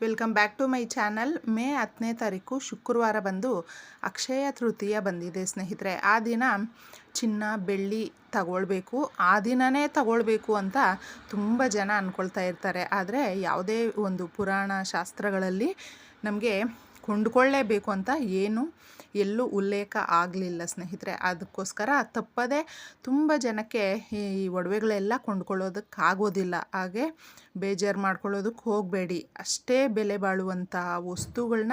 Welcome back to my channel. May ಹತ್ತನೇ ತಾರೀಕು ಶುಕ್ರವಾರ ಬಂದು ಅಕ್ಷಯ ತೃತೀಯ ಬಂದಿದೆ ಸ್ನೇಹಿತರೆ. ಆ ದಿನ ಚಿನ್ನ, ಬೆಳ್ಳಿ ತಗೊಳ್ಬೇಕು. ಆ ದಿನವೇ ತಗೊಳ್ಬೇಕು ಅಂತ ತುಂಬ ಜನ ಅಂದ್ಕೊಳ್ತಾ ಇರ್ತಾರೆ. ಆದರೆ ಯಾವುದೇ ಒಂದು ಪುರಾಣ ಶಾಸ್ತ್ರಗಳಲ್ಲಿ ನಮಗೆ ಕೊಂಡ್ಕೊಳ್ಳೇಬೇಕು ಅಂತ ಏನು ಎಲ್ಲೂ ಉಲ್ಲೇಖ ಆಗಲಿಲ್ಲ ಸ್ನೇಹಿತರೆ. ಅದಕ್ಕೋಸ್ಕರ ತಪ್ಪದೇ ತುಂಬ ಜನಕ್ಕೆ ಈ ಒಡವೆಗಳೆಲ್ಲ ಕೊಂಡ್ಕೊಳ್ಳೋದಕ್ಕಾಗೋದಿಲ್ಲ ಹಾಗೆ ಬೇಜಾರು ಮಾಡ್ಕೊಳ್ಳೋದಕ್ಕೆ ಹೋಗಬೇಡಿ. ಅಷ್ಟೇ ಬೆಲೆ ಬಾಳುವಂಥ ವಸ್ತುಗಳನ್ನ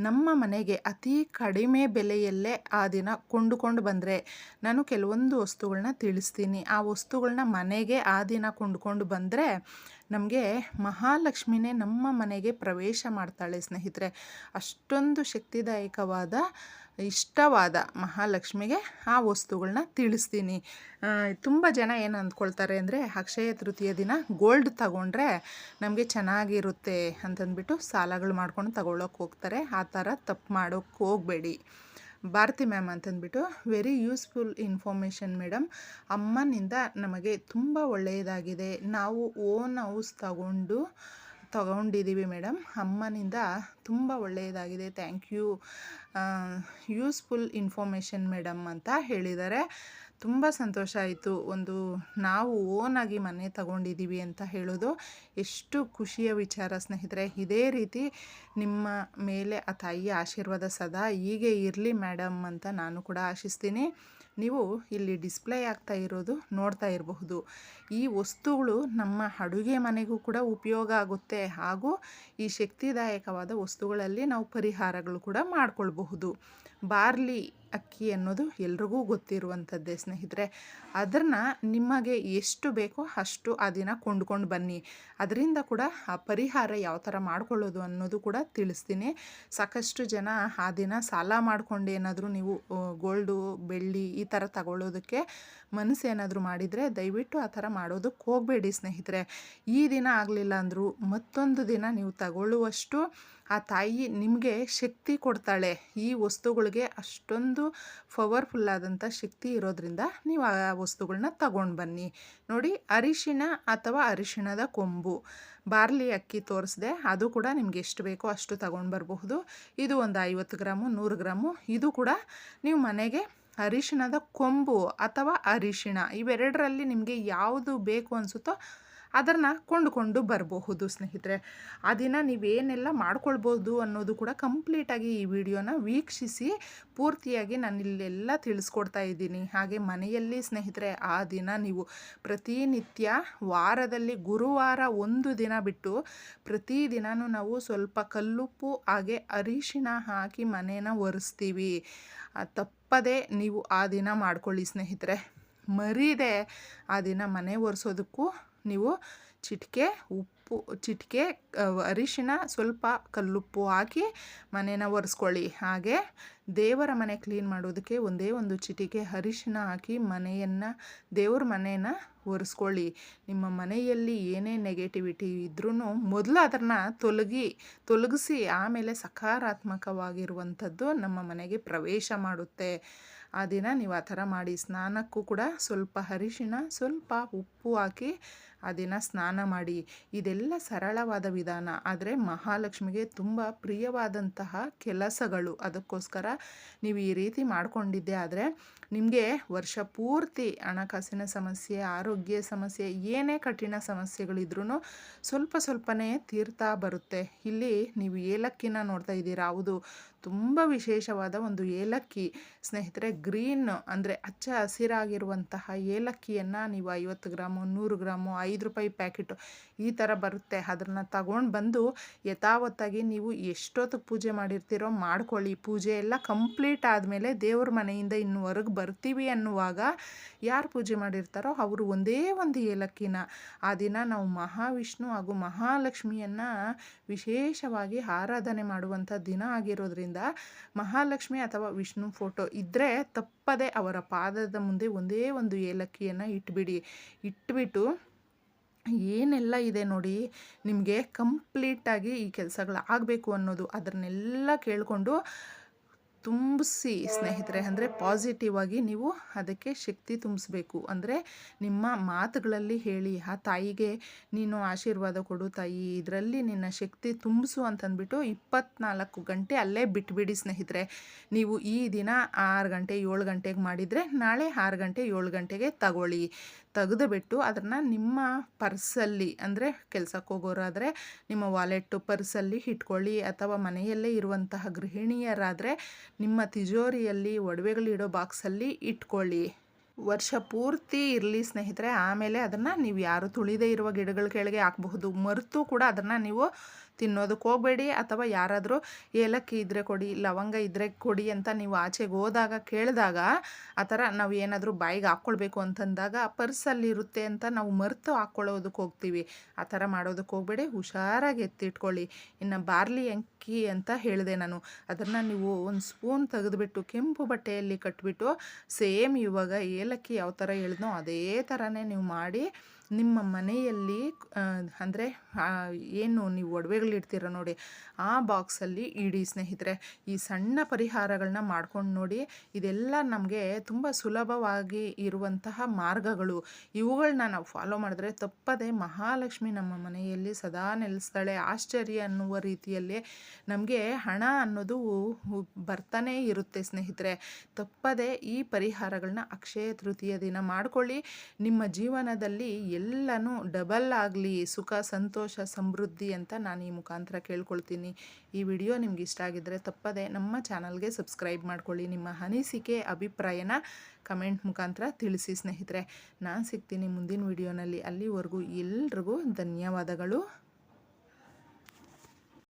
ನಮ್ಮ ಮನೆಗೆ ಅತಿ ಕಡಿಮೆ ಬೆಲೆಯಲ್ಲೇ ಆ ದಿನ ಕೊಂಡುಕೊಂಡು ಬಂದರೆ ನಾನು ಕೆಲವೊಂದು ವಸ್ತುಗಳನ್ನ ತಿಳಿಸ್ತೀನಿ. ಆ ವಸ್ತುಗಳನ್ನ ಮನೆಗೆ ಆ ದಿನ ಕೊಂಡುಕೊಂಡು ಬಂದರೆ ನಮಗೆ ಮಹಾಲಕ್ಷ್ಮಿನೇ ನಮ್ಮ ಮನೆಗೆ ಪ್ರವೇಶ ಮಾಡ್ತಾಳೆ ಸ್ನೇಹಿತರೆ. ಅಷ್ಟೊಂದು ಶಕ್ತಿದಾಯಕವಾದ, ಇಷ್ಟವಾದ ಮಹಾಲಕ್ಷ್ಮಿಗೆ ಆ ವಸ್ತುಗಳನ್ನ ತಿಳಿಸ್ತೀನಿ. ತುಂಬ ಜನ ಏನು ಅಂದ್ಕೊಳ್ತಾರೆ ಅಂದರೆ, ಅಕ್ಷಯ ತೃತೀಯ ದಿನ ಗೋಲ್ಡ್ ತಗೊಂಡ್ರೆ ನಮಗೆ ಚೆನ್ನಾಗಿರುತ್ತೆ ಅಂತಂದ್ಬಿಟ್ಟು ಸಾಲಗಳು ಮಾಡ್ಕೊಂಡು ತಗೊಳ್ಳೋಕೆ ಹೋಗ್ತಾರೆ. ಆ ಥರ ತಪ್ಪು ಮಾಡೋಕ್ಕೆ ಹೋಗಬೇಡಿ. ಭಾರತಿ ಮ್ಯಾಮ್ ಅಂತಂದ್ಬಿಟ್ಟು ವೆರಿ ಯೂಸ್ಫುಲ್ ಇನ್ಫಾರ್ಮೇಷನ್ ಮೇಡಮ್ ಅಮ್ಮನಿಂದ ನಮಗೆ ತುಂಬ ಒಳ್ಳೆಯದಾಗಿದೆ. ನಾವು ಓನ್ ಹೌಸ್ ತಗೊಂಡು ತಗೊಂಡಿದ್ದೀವಿ ಮೇಡಮ್ ಅಮ್ಮನಿಂದ ತುಂಬ ಒಳ್ಳೆಯದಾಗಿದೆ. Thank you useful information madam ಅಂತ ಹೇಳಿದ್ದಾರೆ. ತುಂಬ ಸಂತೋಷ ಆಯಿತು. ಒಂದು ನಾವು ಓನಾಗಿ ಮನೆ ತಗೊಂಡಿದ್ದೀವಿ ಅಂತ ಹೇಳೋದು ಎಷ್ಟು ಖುಷಿಯ ವಿಚಾರ ಸ್ನೇಹಿತರೆ. ಇದೇ ರೀತಿ ನಿಮ್ಮ ಮೇಲೆ ಆ ತಾಯಿಯ ಆಶೀರ್ವಾದ ಸದಾ ಹೀಗೆ ಇರಲಿ ಮೇಡಮ್ ಅಂತ ನಾನು ಕೂಡ ಆಶಿಸ್ತೀನಿ. ನೀವು ಇಲ್ಲಿ ಡಿಸ್ಪ್ಲೇ ಆಗ್ತಾ ಇರೋದು ನೋಡ್ತಾ ಇರಬಹುದು. ಈ ವಸ್ತುಗಳು ನಮ್ಮ ಅಡುಗೆ ಮನೆಗೂ ಕೂಡ ಉಪಯೋಗ ಆಗುತ್ತೆ. ಹಾಗೂ ಈ ಶಕ್ತಿದಾಯಕವಾದ ವಸ್ತುಗಳಲ್ಲಿ ನಾವು ಪರಿಹಾರಗಳು ಕೂಡ ಮಾಡಿಕೊಳ್ಬಹುದು. ಬಾರ್ಲಿ ಅಕ್ಕಿ ಅನ್ನೋದು ಎಲ್ರಿಗೂ ಗೊತ್ತಿರುವಂಥದ್ದೇ ಸ್ನೇಹಿತರೆ. ಅದನ್ನು ನಿಮಗೆ ಎಷ್ಟು ಬೇಕೋ ಅಷ್ಟು ಆ ದಿನ ಕೊಂಡ್ಕೊಂಡು ಬನ್ನಿ. ಅದರಿಂದ ಕೂಡ ಆ ಪರಿಹಾರ ಯಾವ ಥರ ಮಾಡ್ಕೊಳ್ಳೋದು ಅನ್ನೋದು ಕೂಡ ತಿಳಿಸ್ತೀನಿ. ಸಾಕಷ್ಟು ಜನ ಆ ದಿನ ಸಾಲ ಮಾಡಿಕೊಂಡು ಏನಾದರೂ ನೀವು ಗೋಲ್ಡು, ಬೆಳ್ಳಿ ಈ ಥರ ತಗೊಳ್ಳೋದಕ್ಕೆ ಮನಸ್ಸು ಏನಾದರೂ ಮಾಡಿದರೆ ದಯವಿಟ್ಟು ಆ ಥರ ಮಾಡೋದಕ್ಕೆ ಹೋಗಬೇಡಿ ಸ್ನೇಹಿತರೆ. ಈ ದಿನ ಆಗಲಿಲ್ಲ ಅಂದರೂ ಮತ್ತೊಂದು ದಿನ ನೀವು ತಗೊಳ್ಳುವಷ್ಟು ಆ ತಾಯಿ ನಿಮಗೆ ಶಕ್ತಿ ಕೊಡ್ತಾಳೆ. ಈ ವಸ್ತುಗಳಿಗೆ ಅಷ್ಟೊಂದು ಪವರ್ಫುಲ್ಲಾದಂಥ ಶಕ್ತಿ ಇರೋದ್ರಿಂದ ನೀವು ಆ ವಸ್ತುಗಳನ್ನ ತಗೊಂಡು ಬನ್ನಿ. ನೋಡಿ ಅರಿಶಿಣ ಅಥವಾ ಅರಿಶಿಣದ ಕೊಂಬು. ಬಾರ್ಲಿ ಅಕ್ಕಿ ತೋರಿಸಿದೆ, ಅದು ಕೂಡ ನಿಮ್ಗೆ ಎಷ್ಟು ಬೇಕೋ ಅಷ್ಟು ತಗೊಂಡು ಬರಬಹುದು. ಇದು ಒಂದು ಐವತ್ತು ಗ್ರಾಮು, ನೂರು ಗ್ರಾಮು, ಇದು ಕೂಡ ನೀವು ಮನೆಗೆ ಅರಿಶಿಣದ ಕೊಂಬು ಅಥವಾ ಅರಿಶಿಣ ಇವೆರಡರಲ್ಲಿ ನಿಮಗೆ ಯಾವುದು ಬೇಕು ಅನಿಸುತ್ತೋ ಅದನ್ನು ಕೊಂಡುಕೊಂಡು ಬರಬಹುದು, ಸ್ನೇಹಿತರೆ. ಆ ದಿನ ನೀವೇನೆಲ್ಲ ಮಾಡ್ಕೊಳ್ಬೋದು ಅನ್ನೋದು ಕೂಡ ಕಂಪ್ಲೀಟಾಗಿ ಈ ವಿಡಿಯೋನ ವೀಕ್ಷಿಸಿ ಪೂರ್ತಿಯಾಗಿ ನಾನು ಇಲ್ಲೆಲ್ಲ ತಿಳಿಸ್ಕೊಡ್ತಾ ಇದ್ದೀನಿ. ಹಾಗೆ ಮನೆಯಲ್ಲಿ, ಸ್ನೇಹಿತರೆ, ಆ ದಿನ ನೀವು ಪ್ರತಿನಿತ್ಯ ವಾರದಲ್ಲಿ ಗುರುವಾರ ಒಂದು ದಿನ ಬಿಟ್ಟು ಪ್ರತಿದಿನವೂ ನಾವು ಸ್ವಲ್ಪ ಕಲ್ಲುಪ್ಪು, ಹಾಗೆ ಅರಿಶಿನ ಹಾಕಿ ಮನೇನ ಒರೆಸ್ತೀವಿ. ತಪ್ಪದೇ ನೀವು ಆ ದಿನ ಮಾಡ್ಕೊಳ್ಳಿ, ಸ್ನೇಹಿತರೆ. ಮರೀದೆ ಆ ದಿನ ಮನೆ ಒರೆಸೋದಕ್ಕೂ ನೀವು ಚಿಟಿಕೆ, ಉಪ್ಪು, ಚಿಟಿಕೆ ಅರಿಶಿನ ಸ್ವಲ್ಪ ಕಲ್ಲುಪ್ಪು ಹಾಕಿ ಮನೇನ ಒರೆಸ್ಕೊಳ್ಳಿ. ಹಾಗೆ ದೇವರ ಮನೆ ಕ್ಲೀನ್ ಮಾಡೋದಕ್ಕೆ ಒಂದೇ ಒಂದು ಚಿಟಿಕೆ ಅರಿಶಿನ ಹಾಕಿ ಮನೆಯನ್ನು, ದೇವ್ರ ಮನೆಯನ್ನು ಒರೆಸ್ಕೊಳ್ಳಿ. ನಿಮ್ಮ ಮನೆಯಲ್ಲಿ ಏನೇ ನೆಗೆಟಿವಿಟಿ ಇದ್ರೂ ಮೊದಲು ಅದನ್ನು ತೊಲಗಿ, ತೊಲಗಿಸಿ ಆಮೇಲೆ ಸಕಾರಾತ್ಮಕವಾಗಿರುವಂಥದ್ದು ನಮ್ಮ ಮನೆಗೆ ಪ್ರವೇಶ ಮಾಡುತ್ತೆ. ಆ ದಿನ ನೀವು ಆ ಥರ ಮಾಡಿ. ಸ್ನಾನಕ್ಕೂ ಕೂಡ ಸ್ವಲ್ಪ ಅರಿಶಿನ ಸ್ವಲ್ಪ ಉಪ್ಪು ಹಾಕಿ ಆ ದಿನ ಸ್ನಾನ ಮಾಡಿ, ಇದೆಲ್ಲ ಸರಳವಾದ ವಿಧಾನ. ಆದರೆ ಮಹಾಲಕ್ಷ್ಮಿಗೆ ತುಂಬ ಪ್ರಿಯವಾದಂತಹ ಕೆಲಸಗಳು. ಅದಕ್ಕೋಸ್ಕರ ನೀವು ಈ ರೀತಿ ಮಾಡಿಕೊಂಡಿದ್ದೆ. ಆದರೆ ನಿಮಗೆ ವರ್ಷ ಪೂರ್ತಿ ಹಣಕಾಸಿನ ಸಮಸ್ಯೆ, ಆರೋಗ್ಯ ಸಮಸ್ಯೆ, ಏನೇ ಕಠಿಣ ಸಮಸ್ಯೆಗಳಿದ್ರೂ ಸ್ವಲ್ಪ ಸ್ವಲ್ಪನೇ ತೀರ್ತಾ ಬರುತ್ತೆ. ಇಲ್ಲಿ ನೀವು ಏಲಕ್ಕಿನ ನೋಡ್ತಾ ಇದ್ದೀರಾ? ಹೌದು, ತುಂಬ ವಿಶೇಷವಾದ ಒಂದು ಏಲಕ್ಕಿ. ಸ್ನೇಹಿತರೆ, ಗ್ರೀನ್ ಅಂದರೆ ಹಚ್ಚ ಹಸಿರಾಗಿರುವಂತಹ ಏಲಕ್ಕಿಯನ್ನು ನೀವು ಐವತ್ತು ಗ್ರಾಮು, ನೂರು ಗ್ರಾಮು ಐದು ರೂಪಾಯಿ ಪ್ಯಾಕೆಟು ಈ ಥರ ಬರುತ್ತೆ. ಅದನ್ನು ತಗೊಂಡು ಬಂದು ಯಥಾವತ್ತಾಗಿ ನೀವು ಎಷ್ಟೊತ್ತು ಪೂಜೆ ಮಾಡಿರ್ತೀರೋ ಮಾಡ್ಕೊಳ್ಳಿ. ಪೂಜೆ ಎಲ್ಲ ಕಂಪ್ಲೀಟ್ ಆದಮೇಲೆ ದೇವ್ರ ಮನೆಯಿಂದ ಇನ್ನು ಬರ್ತೀವಿ ಅನ್ನುವಾಗ ಯಾರು ಪೂಜೆ ಮಾಡಿರ್ತಾರೋ ಅವರು ಒಂದೇ ಒಂದು ಏಲಕ್ಕಿನ. ಆ ದಿನ ನಾವು ಮಹಾವಿಷ್ಣು ಹಾಗೂ ಮಹಾಲಕ್ಷ್ಮಿಯನ್ನು ವಿಶೇಷವಾಗಿ ಆರಾಧನೆ ಮಾಡುವಂಥ ದಿನ ಆಗಿರೋದ್ರಿಂದ ಮಹಾಲಕ್ಷ್ಮಿ ಅಥವಾ ವಿಷ್ಣು ಫೋಟೋ ಇದ್ದರೆ ತಪ್ಪದೇ ಅವರ ಪಾದದ ಮುಂದೆ ಒಂದೇ ಒಂದು ಏಲಕ್ಕಿಯನ್ನು ಇಟ್ಬಿಡಿ. ಇಟ್ಬಿಟ್ಟು ಏನೆಲ್ಲ ಇದೆ ನೋಡಿ ನಿಮಗೆ ಕಂಪ್ಲೀಟಾಗಿ ಈ ಕೆಲಸಗಳು ಆಗಬೇಕು ಅನ್ನೋದು ಅದನ್ನೆಲ್ಲ ಕೇಳಿಕೊಂಡು ತುಂಬಿಸಿ ಸ್ನೇಹಿತರೆ, ಅಂದರೆ ಪಾಸಿಟಿವ್ ಆಗಿ ನೀವು ಅದಕ್ಕೆ ಶಕ್ತಿ ತುಂಬಿಸ್ಬೇಕು. ಅಂದರೆ ನಿಮ್ಮ ಮಾತುಗಳಲ್ಲಿ ಹೇಳಿ, ಆ ತಾಯಿಗೆ ನೀನು ಆಶೀರ್ವಾದ ಕೊಡು ತಾಯಿ, ಇದರಲ್ಲಿ ನಿನ್ನ ಶಕ್ತಿ ತುಂಬಿಸು ಅಂತಂದ್ಬಿಟ್ಟು ಇಪ್ಪತ್ನಾಲ್ಕು ಗಂಟೆ ಅಲ್ಲೇ ಬಿಟ್ಬಿಡಿ ಸ್ನೇಹಿತರೆ. ನೀವು ಈ ದಿನ ಆರು ಗಂಟೆ, ಏಳು ಗಂಟೆಗೆ ಮಾಡಿದರೆ ನಾಳೆ ಆರು ಗಂಟೆ, ಏಳು ಗಂಟೆಗೆ ತಗೊಳ್ಳಿ. ತೆಗೆದು ಬಿಟ್ಟು ಅದನ್ನು ನಿಮ್ಮ ಪರ್ಸಲ್ಲಿ, ಅಂದರೆ ಕೆಲಸಕ್ಕೆ ಹೋಗೋರಾದರೆ ನಿಮ್ಮ ವಾಲೆಟ್ಟು ಪರ್ಸಲ್ಲಿ ಇಟ್ಕೊಳ್ಳಿ, ಅಥವಾ ಮನೆಯಲ್ಲೇ ಇರುವಂತಹ ಗೃಹಿಣಿಯರಾದರೆ ನಿಮ್ಮ ತಿಜೋರಿಯಲ್ಲಿ ಒಡವೆಗಳಿಡೋ ಬಾಕ್ಸಲ್ಲಿ ಇಟ್ಕೊಳ್ಳಿ. ವರ್ಷ ಪೂರ್ತಿ ಇರಲಿ ಸ್ನೇಹಿತರೆ. ಆಮೇಲೆ ಅದನ್ನು ನೀವು ಯಾರು ತುಳಿದೇ ಇರುವ ಗಿಡಗಳ ಕೆಳಗೆ ಹಾಕಬಹುದು. ಮರೆತು ಕೂಡ ಅದನ್ನು ನೀವು ತಿನ್ನೋದಕ್ಕೆ ಹೋಗಬೇಡಿ ಅಥವಾ ಯಾರಾದರೂ ಏಲಕ್ಕಿ ಇದ್ದರೆ ಕೊಡಿ, ಲವಂಗ ಇದ್ದರೆ ಕೊಡಿ ಅಂತ ನೀವು ಆಚೆಗೆ ಹೋದಾಗ ಕೇಳಿದಾಗ ಆ ಥರ ನಾವು ಏನಾದರೂ ಬಾಯಿಗೆ ಹಾಕ್ಕೊಳ್ಬೇಕು ಅಂತಂದಾಗ ಪರ್ಸಲ್ಲಿರುತ್ತೆ ಅಂತ ನಾವು ಮರೆತು ಹಾಕ್ಕೊಳ್ಳೋದಕ್ಕೆ ಹೋಗ್ತೀವಿ. ಆ ಥರ ಮಾಡೋದಕ್ಕೆ ಹೋಗಬೇಡಿ, ಹುಷಾರಾಗಿ ಎತ್ತಿಟ್ಕೊಳ್ಳಿ. ಇನ್ನು ಬಾರ್ಲಿ ಅಂಕಿ ಅಂತ ಹೇಳಿದೆ ನಾನು. ಅದನ್ನು ನೀವು ಒಂದು ಸ್ಪೂನ್ ತೆಗೆದುಬಿಟ್ಟು ಕೆಂಪು ಬಟ್ಟೆಯಲ್ಲಿ ಕಟ್ಬಿಟ್ಟು ಸೇಮ್ ಇವಾಗ ಏಲಕ್ಕಿ ಯಾವ ಥರ ಹೇಳಿದ್ನೋ ಅದೇ ಥರನೇ ನೀವು ಮಾಡಿ ನಿಮ್ಮ ಮನೆಯಲ್ಲಿ ಅಂದರೆ ಏನು ನೀವು ಒಡವೆಗಳಿಡ್ತೀರ ನೋಡಿ, ಆ ಬಾಕ್ಸಲ್ಲಿ ಇಡಿ ಸ್ನೇಹಿತರೆ, ಈ ಸಣ್ಣ ಪರಿಹಾರಗಳನ್ನ ಮಾಡ್ಕೊಂಡು ನೋಡಿ, ಇದೆಲ್ಲ ನಮಗೆ ತುಂಬ ಸುಲಭವಾಗಿ ಇರುವಂತಹ ಮಾರ್ಗಗಳು. ಇವುಗಳನ್ನ ನಾವು ಫಾಲೋ ಮಾಡಿದ್ರೆ ತಪ್ಪದೆ ಮಹಾಲಕ್ಷ್ಮಿ ನಮ್ಮ ಮನೆಯಲ್ಲಿ ಸದಾ ನೆಲೆಸ್ತಾಳೆ. ಆಶ್ಚರ್ಯ ಅನ್ನುವ ರೀತಿಯಲ್ಲಿ ನಮಗೆ ಹಣ ಅನ್ನೋದು ಬರ್ತಾನೇ ಇರುತ್ತೆ ಸ್ನೇಹಿತರೆ. ತಪ್ಪದೆ ಈ ಪರಿಹಾರಗಳನ್ನ ಅಕ್ಷಯ ತೃತೀಯ ದಿನ ಮಾಡ್ಕೊಳ್ಳಿ. ನಿಮ್ಮ ಜೀವನದಲ್ಲಿ ಎಲ್ಲನೂ ಡಬಲ್ ಆಗಲಿ ಸುಖ, ಸಂತೋಷ, ಸಮೃದ್ಧಿ ಅಂತ ನಾನು ಈ ಮುಖಾಂತರ ಕೇಳ್ಕೊಳ್ತೀನಿ. ಈ ವಿಡಿಯೋ ನಿಮ್ಗೆ ಇಷ್ಟ ಆಗಿದ್ದರೆ ತಪ್ಪದೆ ನಮ್ಮ ಚಾನಲ್ಗೆ ಸಬ್ಸ್ಕ್ರೈಬ್ ಮಾಡ್ಕೊಳ್ಳಿ. ನಿಮ್ಮ ಅನಿಸಿಕೆ, ಅಭಿಪ್ರಾಯನ ಕಮೆಂಟ್ ಮುಖಾಂತರ ತಿಳಿಸಿ ಸ್ನೇಹಿತರೆ. ನಾನು ಸಿಗ್ತೀನಿ ಮುಂದಿನ ವಿಡಿಯೋನಲ್ಲಿ. ಅಲ್ಲಿವರೆಗೂ ಎಲ್ರಿಗೂ ಧನ್ಯವಾದಗಳು.